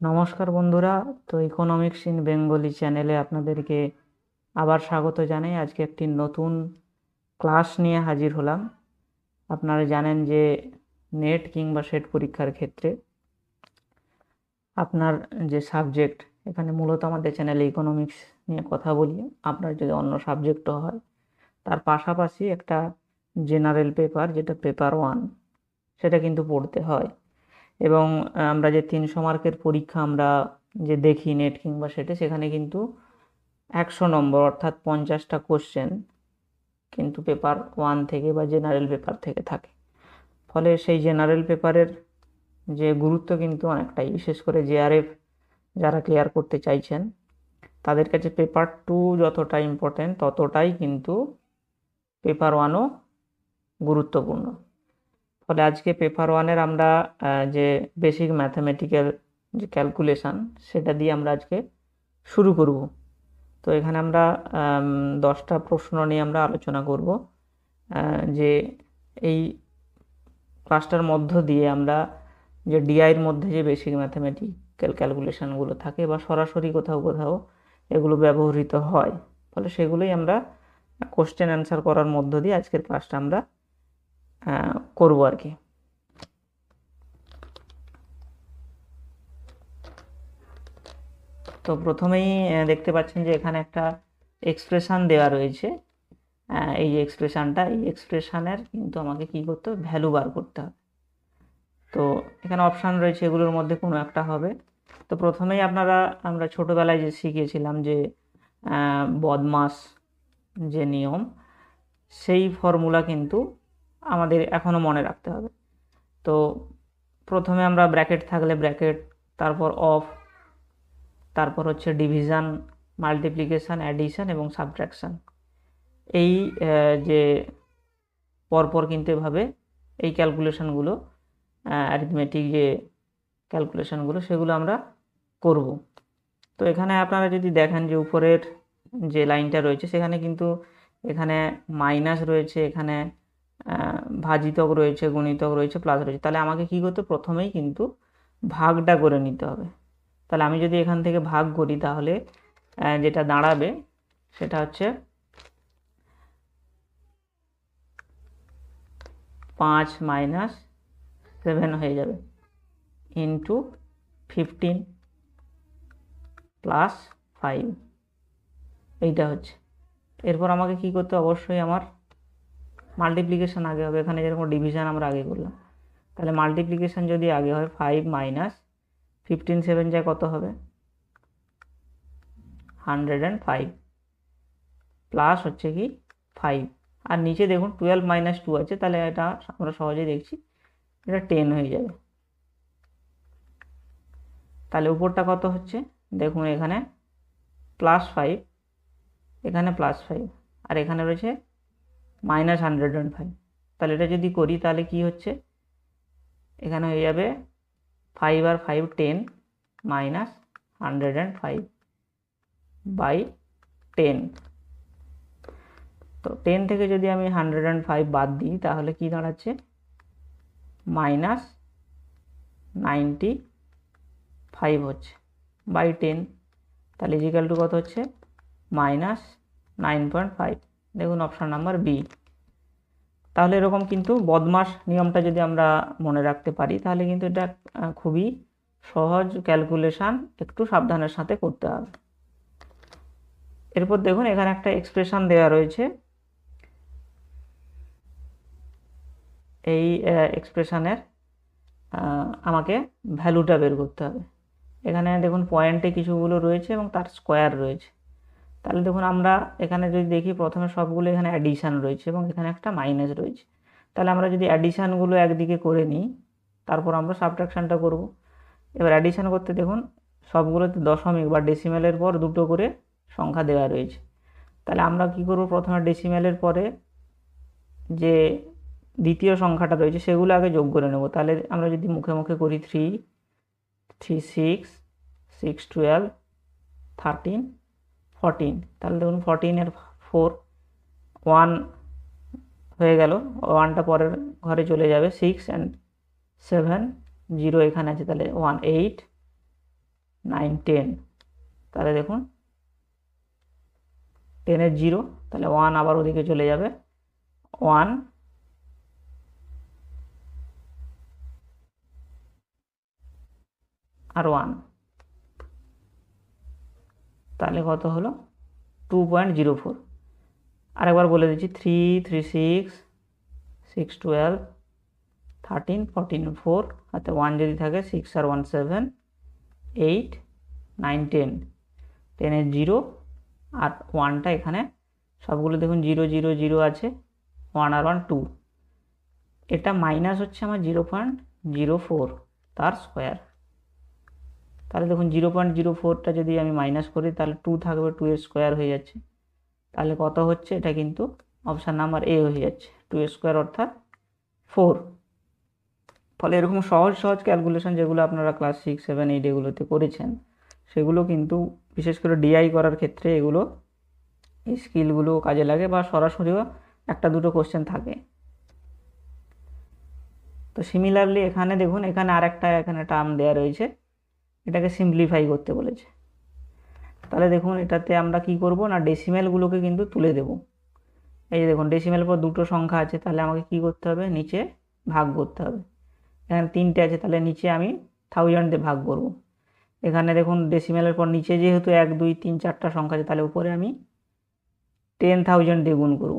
নমস্কার বন্ধুরা, তো ইকোনমিক্স ইন বেঙ্গলি চ্যানেলে আপনাদেরকে আবার স্বাগত জানাই। আজকে একটি নতুন ক্লাস নিয়ে হাজির হলাম। আপনারা জানেন যে নেট কিংবা সেট পরীক্ষার ক্ষেত্রে আপনার যে সাবজেক্ট এখানে মূলত আমাদের চ্যানেলে ইকোনমিক্স নিয়ে কথা বলি। আপনার যদি অন্য সাবজেক্টও হয়, তার পাশাপাশি একটা জেনারেল পেপার যেটা পেপার ওয়ান সেটা কিন্তু পড়তে হয়। এবং আমরা যে তিনশো মার্কের পরীক্ষা আমরা যে দেখি নেট কিংবা সেটে, সেখানে কিন্তু একশো নম্বর অর্থাৎ পঞ্চাশটা কোশ্চেন কিন্তু পেপার ওয়ান থেকে বা জেনারেল পেপার থেকে থাকে। ফলে সেই জেনারেল পেপারের যে গুরুত্ব কিন্তু অনেকটাই, বিশেষ করে জেআরএফ যারা ক্লিয়ার করতে চাইছেন, তাদের কাছে পেপার টু যতটা ইম্পর্টেন্ট ততটাই কিন্তু পেপার ওয়ানও গুরুত্বপূর্ণ। ফলে আজকে পেপার ওয়ানের আমরা যে বেসিক ম্যাথামেটিক্যাল যে ক্যালকুলেশান সেটা দিয়ে আমরা আজকে শুরু করব। তো এখানে আমরা দশটা প্রশ্ন নিয়ে আমরা আলোচনা করব। যে এই ক্লাসটার মধ্য দিয়ে আমরা যে ডিআইয়ের মধ্যে যে বেসিক ম্যাথামেটিক্যাল ক্যালকুলেশানগুলো থাকে বা সরাসরি কোথাও কোথাও এগুলো ব্যবহৃত হয়, ফলে সেগুলোই আমরা কোশ্চেন অ্যান্সার করার মধ্য দিয়ে আজকের ক্লাসটা আমরা করব আর কি। তো প্রথমেই দেখতে পাচ্ছেন যে এখানে একটা এক্সপ্রেশান দেওয়া রয়েছে। এই এক্সপ্রেশনটা এই এক্সপ্রেশানের কিন্তু আমাকে কি করতে হবে? ভ্যালু বার করতে হবে। তো এখানে অপশান রয়েছে, এগুলোর মধ্যে কোনো একটা হবে। তো প্রথমেই আপনারা, আমরা ছোটোবেলায় যে শিখেছিলাম যে বদমাস যে নিয়ম, সেই ফর্মুলা কিন্তু আমাদের এখনও মনে রাখতে হবে। তো প্রথমে আমরা ব্র্যাকেট থাকলে ব্র্যাকেট, তারপর অফ, তারপর হচ্ছে ডিভিশন, মাল্টিপ্লিকেশান, অ্যাডিশন এবং সাবট্রাকশান। এই যে পরপর কিন্তু এভাবে এই ক্যালকুলেশানগুলো অ্যারিথমেটিক যে ক্যালকুলেশানগুলো, সেগুলো আমরা করব। তো এখানে আপনারা যদি দেখেন যে উপরের যে লাইনটা রয়েছে, সেখানে কিন্তু এখানে মাইনাস রয়েছে, এখানে ভাজিতক রয়েছে, গুণিতক রয়েছে প্লাস রয়েছে। তাহলে আমাকে কি করতে প্রথমেই কিন্তু ভাগটা করে নিতে হবে। তাহলে আমি যদি এখান থেকে ভাগ করি তাহলে যেটা দাঁড়াবে সেটা হচ্ছে পাঁচ মাইনাস সেভেন হয়ে যাবে। ইন্টু ফিফটিন প্লাস ফাইভ এইটা হচ্ছে। এরপর আমাকে কি করতে অবশ্যই আমার মাল্টিপ্লিকেশন আগে হবে। এখানে যেরকম ডিভিশন আমরা আগে করলাম। তাহলে মাল্টিপ্লিকেশান যদি আগে হয় ফাইভ মাইনাস ফিফটিন সেভেন যায় কত হবে? হান্ড্রেড অ্যান্ড ফাইভ প্লাস হচ্ছে কি ফাইভ আর নিচে দেখুন টুয়েলভ মাইনাস টু আছে, তাহলে এটা আমরা সহজেই দেখছি, এটা টেন হয়ে যাবে। তাহলে উপরটা কত হচ্ছে? দেখুন এখানে প্লাস ফাইভ এখানে প্লাস ফাইভ আর এখানে রয়েছে মাইনাস হান্ড্রেড অ্যান্ড ফাইভ তাহলে এটা যদি করি, তাহলে কি হচ্ছে? এখানে হয়ে যাবে five R five ten minus hundred and five by ten তো টেন থেকে যদি আমি হান্ড্রেড অ্যান্ড ফাইভ বাদ দিই, তাহলে কি দাঁড়াচ্ছে? মাইনাস নাইনটি ফাইভ হচ্ছে বাই টেন তাহলে ইজিক্যাল টু কত হচ্ছে? মাইনাস নাইন পয়েন্ট ফাইভ দেখুন অপশান নাম্বার বি তাহলে এরকম কিন্তু বদমাস নিয়মটা যদি আমরা মনে রাখতে পারি, তাহলে কিন্তু এটা খুবই সহজ ক্যালকুলেশন একটু সাবধানের সাথে করতে হবে। এরপর দেখুন এখানে একটা এক্সপ্রেশন দেওয়া রয়েছে। এই এক্সপ্রেশনের আমাকে ভ্যালুটা বের করতে হবে। এখানে দেখুন পয়েন্টে কিছুগুলো রয়েছে এবং তার স্কোয়ার রয়েছে। তাহলে দেখুন আমরা এখানে যদি দেখি প্রথমে সবগুলো এখানে অ্যাডিশান রয়েছে এবং এখানে একটা মাইনাস রয়েছে। তাহলে আমরা যদি অ্যাডিশানগুলো একদিকে করে নিই, তারপর আমরা সাবট্রাকশানটা করব। এবার অ্যাডিশান করতে দেখুন, সবগুলোতে দশমিক বা ডেসিমেলের পর দুটো করে সংখ্যা দেওয়া রয়েছে। তাহলে আমরা কি করব প্রথমে ডেসিমেলের পরে যে দ্বিতীয় সংখ্যাটা রয়েছে সেগুলো আগে যোগ করে নেব। তাহলে আমরা যদি মুখে মুখে করি three three six six twelve thirteen fourteen তাহলে দেখুন ফরটিনের ফোর ওয়ান হয়ে গেল ওয়ানটা পরের ঘরে চলে যাবে সিক্স অ্যান্ড সেভেন জিরো এখানে আছে, তাহলে ওয়ান এইট নাইন টেন তাহলে দেখুন টেনের জিরো তাহলে ওয়ান আবার ওদিকে চলে যাবে ওয়ান আর ওয়ান তাহলে কত হলো? টু পয়েন্ট জিরো ফোর আরেকবার বলে দিচ্ছি three three six six twelve thirteen fourteen four হাতে ওয়ান যদি থাকে সিক্স আর one seven eight nine ten টেনের জিরো আর ওয়ানটা এখানে সবগুলো দেখুন জিরো জিরো জিরো আছে ওয়ান আর ওয়ান টু এটা মাইনাস হচ্ছে আমার জিরো পয়েন্ট জিরো ফোর তার স্কোয়ার তাহলে দেখুন জিরো পয়েন্ট জিরো ফোরটা যদি আমি মাইনাস করি, তাহলে টু থাকবে টু এর স্কোয়ার হয়ে যাচ্ছে। তাহলে কত হচ্ছে? এটা কিন্তু অপশান নাম্বার এ হয়ে যাচ্ছে টু এর স্কোয়ার অর্থাৎ ফোর ফলে এরকম সহজ সহজ ক্যালকুলেশন যেগুলো আপনারা ক্লাস সিক্স সেভেন এইট এগুলোতে করেছেন, সেগুলো কিন্তু বিশেষ করে ডিআই করার ক্ষেত্রে এগুলো এই স্কিলগুলো কাজে লাগে বা সরাসরিও একটা দুটো কোশ্চেন থাকে। তো সিমিলারলি এখানে দেখুন, এখানে আরেকটা, এখানে টার্ম দেওয়া রয়েছে। এটাকে সিম্পলিফাই করতে বলেছে। তাহলে দেখুন, এটাতে আমরা কি করব না ডেসিমেলগুলোকে কিন্তু তুলে দেব। এই যে দেখুন ডেসিমেল পর দুটো সংখ্যা আছে, তাহলে আমাকে কি করতে হবে? নিচে ভাগ করতে হবে। এখানে তিনটে আছে, তাহলে নিচে আমি থাউজেন্ড দিয়ে ভাগ করব। এখানে দেখুন ডেসিমেলের পর নিচে যেহেতু এক, দুই, তিন, চারটা সংখ্যা আছে, তাহলে উপরে আমি টেন থাউজেন্ড দিয়ে গুণ করব।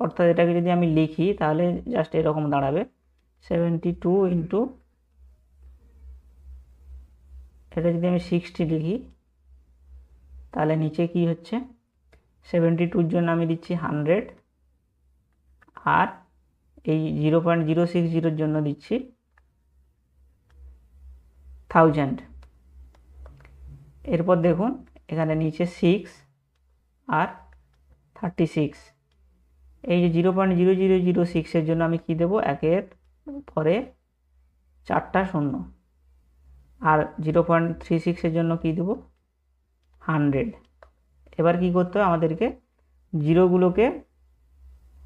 অর্থাৎ এটাকে যদি আমি লিখি, তাহলে জাস্ট এরকম দাঁড়াবে। সেভেন্টি টু ইন্টু এটা যদি আমি সিক্সটি লিখি, তাহলে নিচে কি হচ্ছে? সেভেন্টি টুর জন্য আমি দিচ্ছি হান্ড্রেড আর এই জিরো পয়েন্ট জিরো সিক্স জিরোর জন্য দিচ্ছি থাউজেন্ড এরপর দেখুন, এখানে নিচে সিক্স আর থার্টি সিক্স এই যে zero point zero zero zero সিক্সের জন্য আমি কী দেবো? একের পরে চারটা শূন্য। আর জিরো পয়েন্ট থ্রি সিক্সের জন্য কী দেবো? হান্ড্রেড। এবার কি করতে হবে? আমাদেরকে জিরোগুলোকে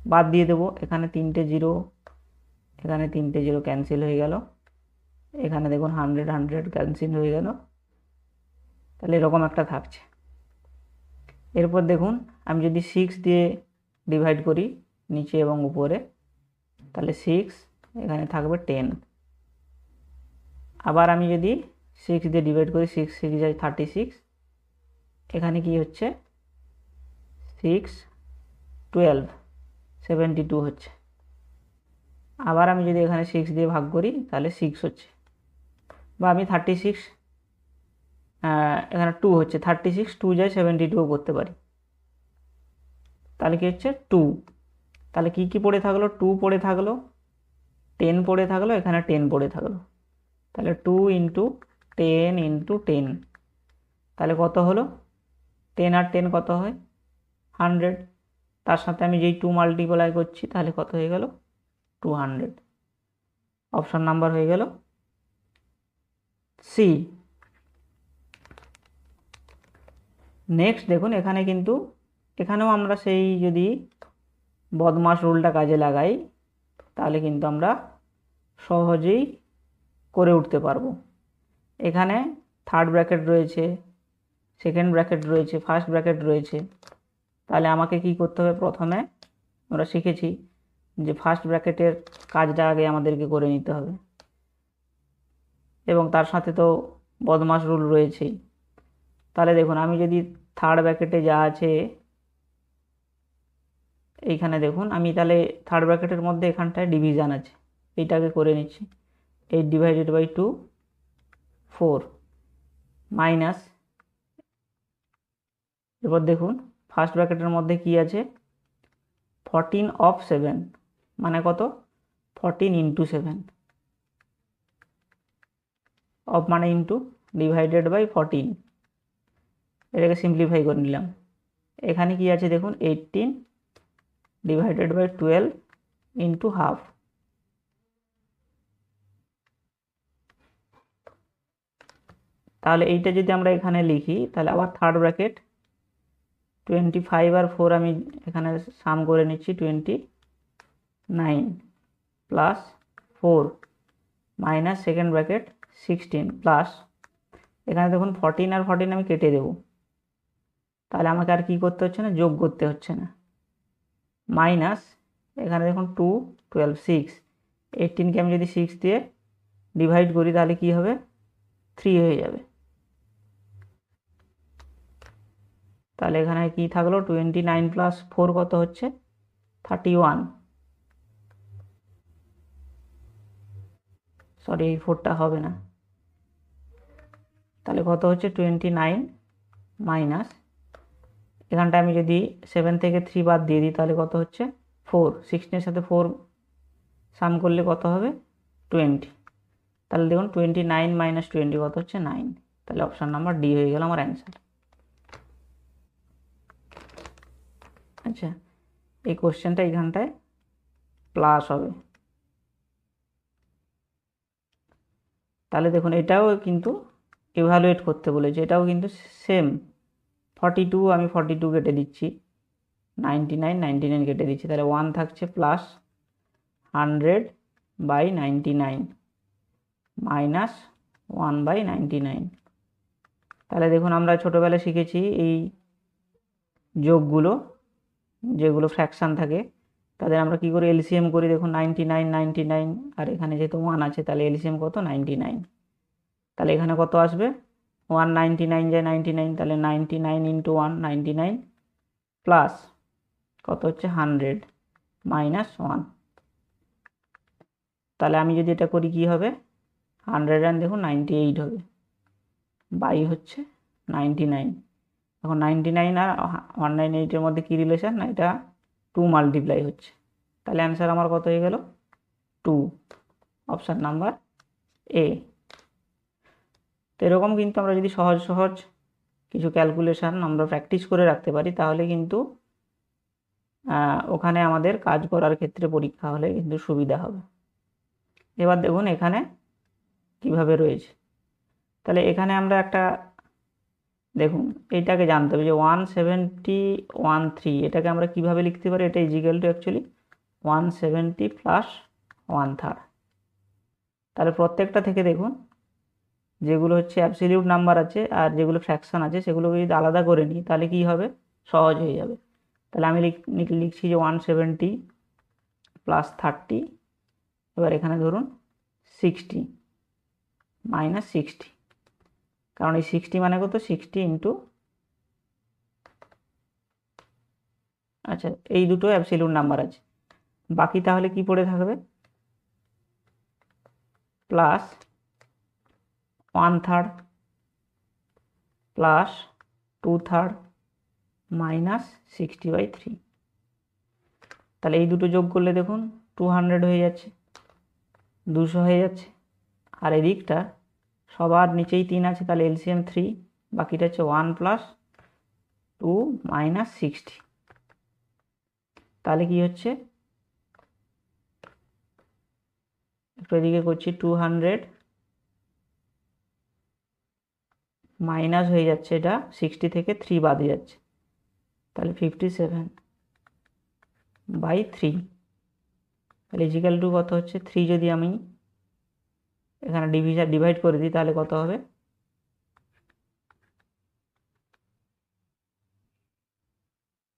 বাদ দিয়ে দেবো। এখানে তিনটে জিরো, এখানে তিনটে জিরো ক্যান্সেল হয়ে গেল। এখানে দেখুন হান্ড্রেড হান্ড্রেড ক্যান্সেল হয়ে গেল। তাহলে এরকম একটা থাকছে। এরপর দেখুন, আমি যদি সিক্স দিয়ে ডিভাইড করি নিচে এবং উপরে, তাহলে সিক্স এখানে থাকবে টেন আবার আমি যদি সিক্স দিয়ে ডিভাইড করি সিক্স সিক্স যায় থার্টি সিক্স এখানে কি হচ্ছে? সিক্স টুয়েলভ সেভেন্টি টু হচ্ছে। আবার আমি যদি এখানে সিক্স দিয়ে ভাগ করি, তাহলে সিক্স হচ্ছে। বা আমি থার্টি সিক্স এখানে টু হচ্ছে। থার্টি সিক্স টু যায় সেভেন্টি টুও করতে পারি। তাহলে কি হচ্ছে? টু তাহলে কি কি পড়ে থাকল? টু পড়ে থাকল টেন পড়ে থাকল, এখানে টেন পড়ে থাকল। তাহলে two into ten into ten তাহলে কত হলো? টেন আর টেন কত হয়? হান্ড্রেড তার সাথে আমি যেই টু মাল্টিপ্লাই করছি, তাহলে কত হয়ে গেল? টু হান্ড্রেড অপশান নাম্বার হয়ে গেল সি নেক্সট দেখুন, এখানে কিন্তু, এখানেও আমরা সেই যদি বদমাস রুলটা কাজে লাগাই, তাহলে কিন্তু আমরা সহজেই করে উঠতে পারব। এখানে থার্ড ব্র্যাকেট রয়েছে সেকেন্ড ব্র্যাকেট রয়েছে ফার্স্ট ব্র্যাকেট রয়েছে। তাহলে আমাকে কি করতে হবে? প্রথমে আমরা শিখেছি যে ফার্স্ট ব্র্যাকেটের কাজটা আগে আমাদেরকে করে নিতে হবে। এবং তার সাথে তো বদমাস রুল রয়েছেই। তাহলে দেখুন, আমি যদি থার্ড ব্র্যাকেটে যা আছে, এইখানে দেখুন, আমি তাহলে থার্ড ব্র্যাকেটের মধ্যে এখানটায় ডিভিশান আছে, এইটাকে করে নিচ্ছি। Eight divided by two four minus এরপর দেখুন ফার্স্ট ব্র্যাকেটের মধ্যে কি আছে? ফরটিন অফ সেভেন মানে কত? ফরটিন ইন্টু সেভেন অফ মানে ইন্টু ডিভাইডেড বাই ফরটিন এটাকে সিম্পলিফাই করে নিলাম। এখানে কি আছে দেখুন eighteen divided by twelve into half তাহলে এইটা যদি আমরা এখানে লিখি, তাহলে আবার থার্ড ব্র্যাকেট টোয়েন্টি ফাইভ আর ফোর আমি এখানে সাম করে নিচ্ছি twenty nine plus four minus second bracket sixteen plus এখানে দেখুন ফর্টিন আর ফর্টিন আমি কেটে দেবো। তাহলে আমাকে আর কি করতে হচ্ছে না? যোগ করতে হচ্ছে না। মাইনাস এখানে দেখুন টু টুয়েলভ সিক্স এইটিনকে আমি যদি সিক্স দিয়ে ডিভাইড করি, তাহলে কি হবে? থ্রি হয়ে যাবে। তাহলে এখানে কি থাকল? টোয়েন্টি নাইন প্লাস ফোর কত হচ্ছে? থার্টি ওয়ান সরি এই ফোরটা হবে না। তাহলে কত হচ্ছে? টোয়েন্টি নাইন মাইনাস এখানটা আমি যদি সেভেন থেকে থ্রি বাদ দিয়ে দিই, তাহলে কত হচ্ছে? ফোর সিক্সটিনের সাথে ফোর সাম করলে কত হবে? টোয়েন্টি তাহলে দেখুন টোয়েন্টি নাইন মাইনাস টোয়েন্টি কত হচ্ছে? নাইন তাহলে অপশান নাম্বার ডি হয়ে গেল আমার অ্যান্সার আচ্ছা এই কোশ্চেনটা এইখানটায় প্লাস হবে। তাহলে দেখুন, এটাও কিন্তু ইভ্যালুয়েট করতে বলেছে, এটাও কিন্তু সেম ফর্টি টু আমি ফর্টি টু কেটে দিচ্ছি। নাইনটি নাইন নাইনটি নাইন কেটে দিচ্ছি। তাহলে ওয়ান থাকছে plus hundred by ninety nine minus one by ninety nine তাহলে দেখুন, আমরা ছোটোবেলায় শিখেছি এই যোগগুলো। যেগুলো ফ্র্যাকশান থাকে, তাদের আমরা কি করি? এলসিএম করি, দেখুন নাইনটি নাইন নাইনটি নাইন আর এখানে যেহেতু ওয়ান আছে, তাহলে এলসিএম কত? নাইনটি নাইন তাহলে এখানে কত আসবে? ওয়ান নাইনটি নাইন যায় নাইনটি নাইন তাহলে ninety nine into one ninety nine plus কত হচ্ছে? হান্ড্রেড মাইনাস ওয়ান তাহলে আমি যদি এটা করি, কি হবে? হান্ড্রেড অ্যান্ড দেখুন নাইনটি এইট হবে। বাই হচ্ছে নাইনটি নাইন এখন নাইনটি নাইন আর ওয়ান নাইন এইটের মধ্যে কী রিলেশন না, এটা টু মাল্টিপ্লাই হচ্ছে। তাহলে অ্যান্সার আমার কত হয়ে গেল? টু অপশান নাম্বার এ তো এরকম কিন্তু আমরা যদি সহজ সহজ কিছু ক্যালকুলেশান আমরা প্র্যাকটিস করে রাখতে পারি, তাহলে কিন্তু ওখানে আমাদের কাজ করার ক্ষেত্রে পরীক্ষা হলে কিন্তু সুবিধা হবে। এবার দেখুন এখানে কীভাবে রয়েছে। তাহলে এখানে আমরা একটা দেখুন, এইটাকে জানতে হবে যে ওয়ান সেভেন্টি ওয়ান থ্রি এটাকে আমরা কীভাবে লিখতে পারি? এটা is equal to actually one seventy plus one third তাহলে প্রত্যেকটা থেকে দেখুন, যেগুলো হচ্ছে অ্যাবসলিউট নাম্বার আছে আর যেগুলো ফ্র্যাকশান আছে, সেগুলোকে যদি আলাদা করে নিই, তাহলে কী হবে? সহজ হয়ে যাবে। তাহলে আমি লিখছি যে ওয়ান সেভেন্টি প্লাস থার্টি এবার এখানে ধরুন সিক্সটি মাইনাস সিক্সটি কারণ এই সিক্সটি মানে কত? সিক্সটি ইন্টু আচ্ছা এই দুটো অ্যাবসিলিউট নাম্বার আছে। বাকি তাহলে কি পড়ে থাকবে? Plus one third plus two third minus sixty by three তাহলে এই দুটো যোগ করলে দেখুন টু হান্ড্রেড হয়ে যাচ্ছে, দুশো হয়ে যাচ্ছে। আর এদিকটা সবার নিচেই তিন আছে, তাহলে এলসিএম থ্রি বাকিটা হচ্ছে one plus two minus sixty তাহলে কি হচ্ছে? একটু এদিকে করছি টু হান্ড্রেড মাইনাস হয়ে যাচ্ছে এটা সিক্সটি থেকে থ্রি বাদে যাচ্ছে। তাহলে ফিফটি সেভেন বাই থ্রি তাহলে ইজিক্যাল টু কত হচ্ছে? থ্রি যদি আমি এখানে ডিভিশন ডিভাইড করে দিই, তাহলে কত হবে?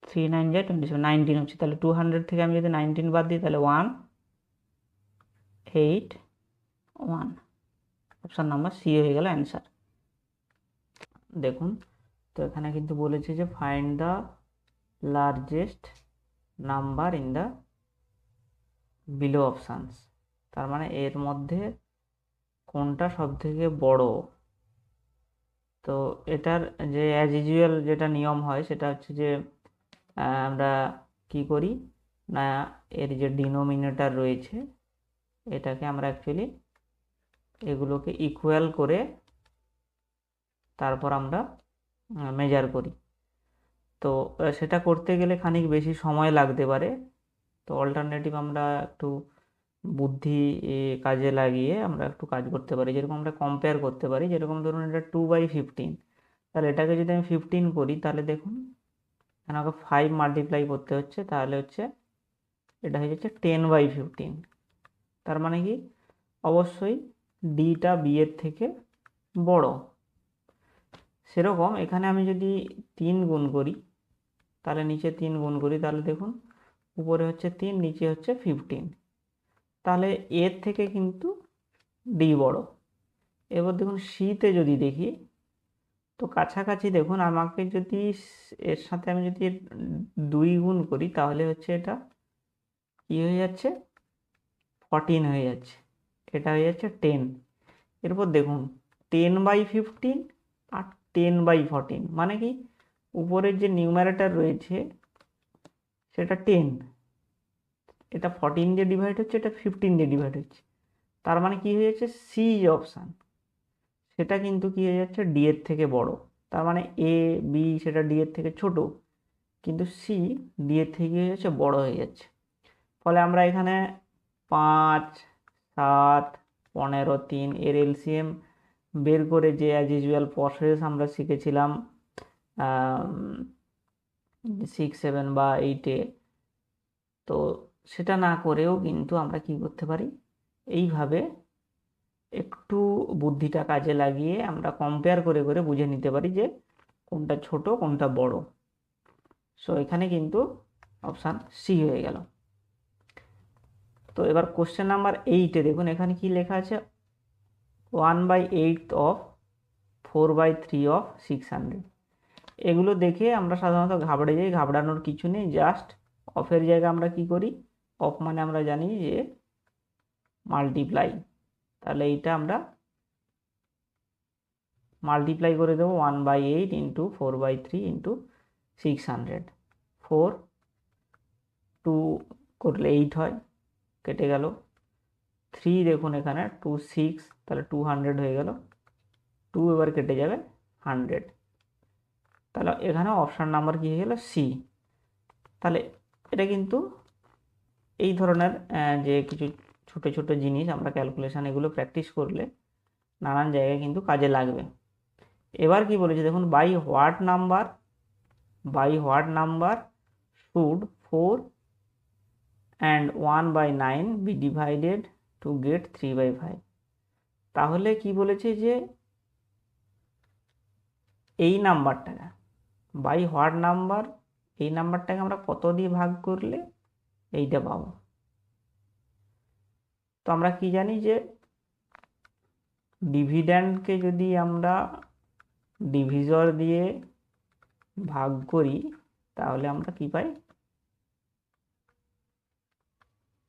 থ্রি নাইন যায় টোয়েন্টি সেভেন নাইনটিন হচ্ছে। তাহলে টু হান্ড্রেড থেকে আমি যদি নাইনটিন বাদ দিই, তাহলে one eight one option number C হয়ে গেল অ্যান্সার দেখুন, তো এখানে কিন্তু বলেছে যে find the largest number in the below options তার মানে এর মধ্যে কোনটা সব থেকে বড়? তো এটার যে অ্যাজ ইউজুয়াল যেটা নিয়ম হয়, সেটা হচ্ছে যে আমরা কি করি? না, এর যে ডিনোমিনেটার রয়েছে, এটাকে আমরা অ্যাকচুয়ালি এগুলোকে ইকুয়াল করে তারপর আমরা মেজার করি। তো সেটা করতে গেলে খানিক বেশি সময় লাগতে পারে। তো অল্টারনেটিভ আমরা একটু বুদ্ধি কাজে লাগিয়ে আমরা একটু কাজ করতে পারি। যেরকম আমরা কম্পেয়ার করতে পারি, যেরকম ধরুন এটা টু বাই ফিফটিন তাহলে এটাকে যদি আমি ফিফটিন করি, তাহলে দেখুন, আমাকে ফাইভ মাল্টিপ্লাই করতে হচ্ছে, তাহলে হচ্ছে এটা হয়ে যাচ্ছে টেন বাই ফিফটিন তার মানে কি? অবশ্যই ডিটা বি এর থেকে বড়। সেরকম এখানে আমি যদি তিন গুণ করি, তাহলে নিচে তিন গুণ করি, তাহলে দেখুন, উপরে হচ্ছে তিন, নিচে হচ্ছে ফিফটিন তাহলে এর থেকে কিন্তু ডি বড়। এবার দেখুন সিতে যদি দেখি, তো কাছাকাছি দেখুন আমাকে যদি এর সাথে আমি যদি দুই গুণ করি, তাহলে হচ্ছে এটা কি হয়ে যাচ্ছে? ফর্টিন হয়ে যাচ্ছে। এটা হয়ে যাচ্ছে টেন এরপর দেখুন টেন বাই ফিফটিন আর টেন বাই ফর্টিন মানে কি? উপরের যে নিউমারেটার রয়েছে, সেটা টেন এটা ফর্টিন দিয়ে ডিভাইড হচ্ছে, এটা ফিফটিন দিয়ে ডিভাইড হচ্ছে। তার মানে কি হয়ে যাচ্ছে? সি অপশান সেটা কিন্তু কি হয়ে যাচ্ছে? ডি এর থেকে বড়। তার মানে এ বি সেটা ডি এর থেকে ছোট। কিন্তু সি ডি এর থেকে হয়ে যাচ্ছে বড় হয়ে যাচ্ছে। ফলে আমরা এখানে পাঁচ, সাত, পনেরো, তিন এর এলসিএম বের করে যে অ্যাজ ইউজুয়াল প্রসেস আমরা শিখেছিলাম সিক্স সেভেন বা এইটে তো সেটা না করেও কিন্তু আমরা কি করতে পারি? এইভাবে একটু বুদ্ধিটা কাজে লাগিয়ে আমরা কম্পেয়ার করে করে বুঝে নিতে পারি যে কোনটা ছোট, কোনটা বড়। সো এখানে কিন্তু অপশান সি হয়ে গেল। তো এবার কোশ্চেন নাম্বার এইটে দেখুন, এখানে কি লেখা আছে? One by eight of four by three of six hundred এগুলো দেখে আমরা সাধারণত ঘাবড়ে যাই, ঘাবড়ানোর কিছু নেই জাস্ট অফের জায়গায় আমরা কি করি? অফ মানে আমরা জানি যে মাল্টিপ্লাই তাহলে এইটা আমরা মাল্টিপ্লাই করে দেবো one by eight into four by three into six hundred four two করলে এইট হয়, কেটে গেল। থ্রি দেখুন এখানে টু সিক্স তাহলে টু হান্ড্রেড হয়ে গেল। টু এবার কেটে যাবে হান্ড্রেড তাহলে এখানে অপশান নাম্বার কী হয়ে গেল? সি তাহলে এটা কিন্তু এই ধরনের যে কিছু ছোট ছোট জিনিস আমরা ক্যালকুলেশান এগুলো প্র্যাকটিস করলে নানান জায়গায় কিন্তু কাজে লাগবে। এবার কি বলেছে দেখুন by what number by what number should four and one by nine be divided to get three by five তাহলে কি বলেছে যে এই নাম্বারটাকে বাই হোয়াট নাম্বার এই নাম্বারটাকে আমরা কত দিয়ে ভাগ করলে এইটা পাবো তো আমরা কি জানি যে ডিভিডেন্ডকে যদি আমরা ডিভিজর দিয়ে ভাগ করি, তাহলে আমরা কি পাই?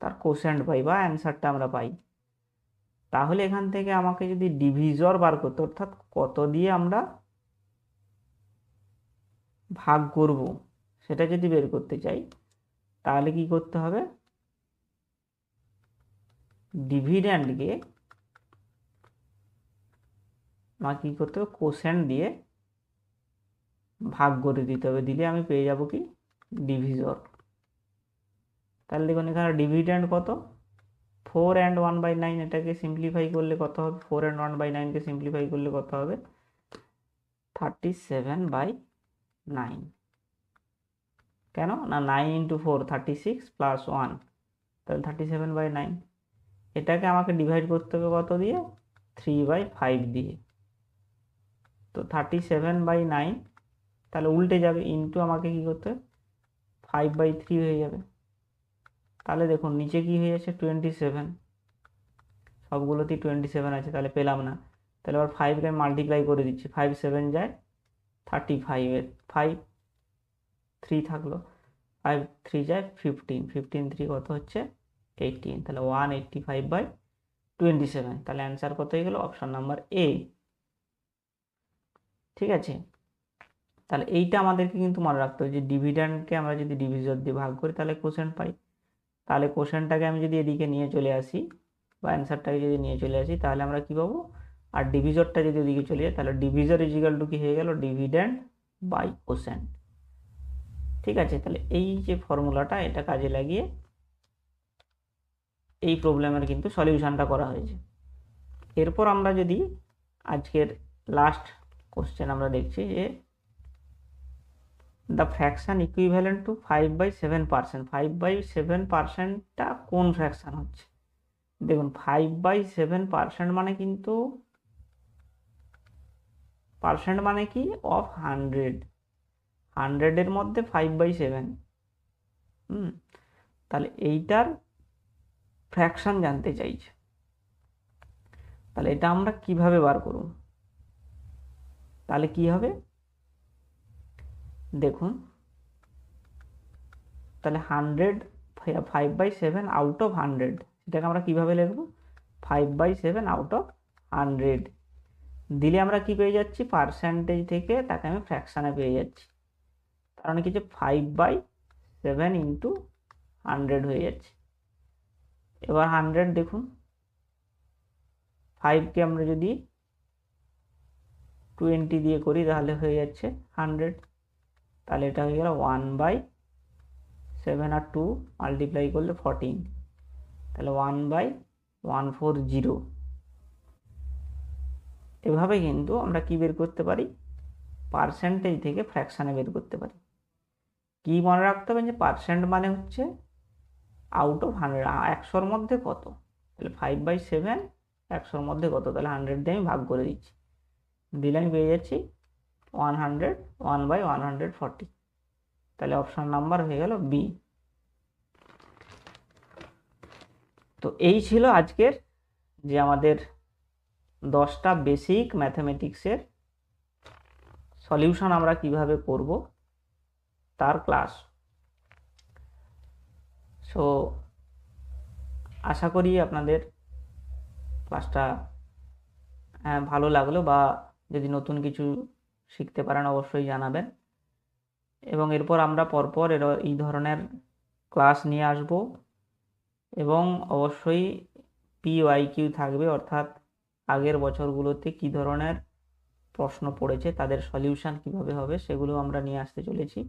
তার কোশ্যান্ট পাই বা অ্যান্সারটা আমরা পাই। তাহলে এখান থেকে আমাকে যদি ডিভিজর বার করতে, অর্থাৎ কত দিয়ে আমরা ভাগ করব সেটা যদি বের করতে চাই তাহলে কি করতে হবে? ডিভিডেন্ডকে আমার কী করতে হবে? কোশ্যান্ট দিয়ে ভাগ করে দিতে হবে। দিলে আমি পেয়ে যাব কি? ডিভিজর তাহলে দেখুন, এখানে ডিভিডেন্ড কত? Four and one by nine এটাকে সিম্পলিফাই করলে কত হবে? ফোর অ্যান্ড ওয়ান বাই নাইনকে সিম্পলিফাই করলে কত হবে? থার্টি সেভেন বাই নাইন কেন? না nine into four thirty six plus one তাহলে থার্টি সেভেন বাই নাইন এটাকে আমাকে ডিভাইড করতে হবে কত দিয়ে? থ্রি বাই ফাইভ দিয়ে। তো থার্টি সেভেন বাই নাইন তাহলে উল্টে যাবে ইন্টু আমাকে কী করতে হবে? ফাইভ বাই থ্রি হয়ে যাবে। তাহলে দেখুন, নিচে কি হয়ে যাচ্ছে? টোয়েন্টি সেভেন সবগুলোতেই টোয়েন্টি সেভেন আছে, তাহলে পেলাম না। তাহলে আবার ফাইভকে মাল্টিপ্লাই করে দিচ্ছি ফাইভ সেভেন যায় থার্টি ফাইভের ফাইভ থ্রি থাকল। ফাইভ থ্রি যায় ফিফটিন ফিফটিন থ্রি কত হচ্ছে? এইটিন তাহলে one eighty five by twenty seven তাহলে অ্যান্সার কত হয়ে গেলো? অপশান নাম্বার এ ঠিক আছে? তাহলে এইটা আমাদেরকে কিন্তু মনে রাখতে হবে যে ডিভিডেন্ডকে আমরা যদি ডিভিজর দিয়ে ভাগ করি, তাহলে কোশ্চেন পাই। তাহলে কোশ্চেনটাকে আমি যদি এদিকে নিয়ে চলে আসি বা অ্যান্সারটাকে যদি নিয়ে চলে আসি, তাহলে আমরা কী পাবো? আর ডিভিজরটা যদি ওদিকে চলে যায়, তাহলে ডিভিজর ইজিক্যাল টু কি হয়ে গেল? ডিভিডেন্ড বাই কোশ্চেন ঠিক আছে? তাহলে এই যে ফর্মুলাটা, এটা কাজে লাগিয়ে এই প্রবলেমের কিন্তু সলিউশনটা করা হয়েছে। এরপর আমরা যদি আজকের লাস্ট কোশ্চেন আমরা দেখছি যে the fraction equivalent to five by seven percent five by seven পার্সেন্টটা কোন ফ্র্যাকশান হচ্ছে? দেখুন ফাইভ বাই সেভেন পার্সেন্ট মানে কিন্তু পার্সেন্ট মানে কি? অফ হান্ড্রেড হান্ড্রেডের মধ্যে ফাইভ বাই সেভেন হুম, তাহলে এইটার ফ্র্যাকশন জানতে চাইছে। তাহলে এটা আমরা কীভাবে বার করব? তাহলে কি হবে? দেখুন, তাহলে hundred five by seven out of hundred সেটাকে আমরা কীভাবে লিখব? Five by seven out of hundred দিলে আমরা কি পেয়ে যাচ্ছি? পার্সেন্টেজ থেকে তাকে আমি ফ্র্যাকশানে পেয়ে যাচ্ছি। মানে কি যে five by seven into hundred হয়ে যাচ্ছে। এবার হান্ড্রেড দেখুন। ফাইভকে আমরা যদি টোয়েন্টি দিয়ে করি তাহলে হয়ে যাচ্ছে হান্ড্রেড তাহলে এটা হয়ে গেল ওয়ান বাই সেভেন আর টু মাল্টিপ্লাই করলে ফরটিন তাহলে one by one four zero এভাবে কিন্তু আমরা কি বের করতে পারি? পার্সেন্টেজ থেকে ফ্র্যাকশানে বের করতে পারি। কি মনে রাখতে হবে যে পার্সেন্ট মানে হচ্ছে আউট অফ হান্ড্রেড একশোর মধ্যে কত? তাহলে ফাইভ বাই সেভেন একশোর মধ্যে কত? তাহলে হান্ড্রেড দিয়ে আমি ভাগ করে দিচ্ছি। দিলে আমি পেয়ে যাচ্ছি one hundred one by one hundred forty তাহলে অপশান নাম্বার হয়ে গেল বি তো এই ছিল আজকের যে আমাদের দশটা বেসিক ম্যাথামেটিক্সের সলিউশন আমরা কীভাবে করব। তার ক্লাস সো আশা করি আপনাদের ক্লাসটা হ্যাঁ, ভালো লাগল বা যদি নতুন কিছু শিখতে পারেন অবশ্যই জানাবেন। এবং এরপর আমরা পরপর এর এই ধরনের ক্লাস নিয়ে আসব। এবং অবশ্যই পিওয়াইকিউ থাকবে অর্থাৎ আগের বছরগুলোতে কী ধরনের প্রশ্ন পড়েছে তাদের সলিউশন কীভাবে হবে সেগুলো আমরা নিয়ে আসতে চলেছি।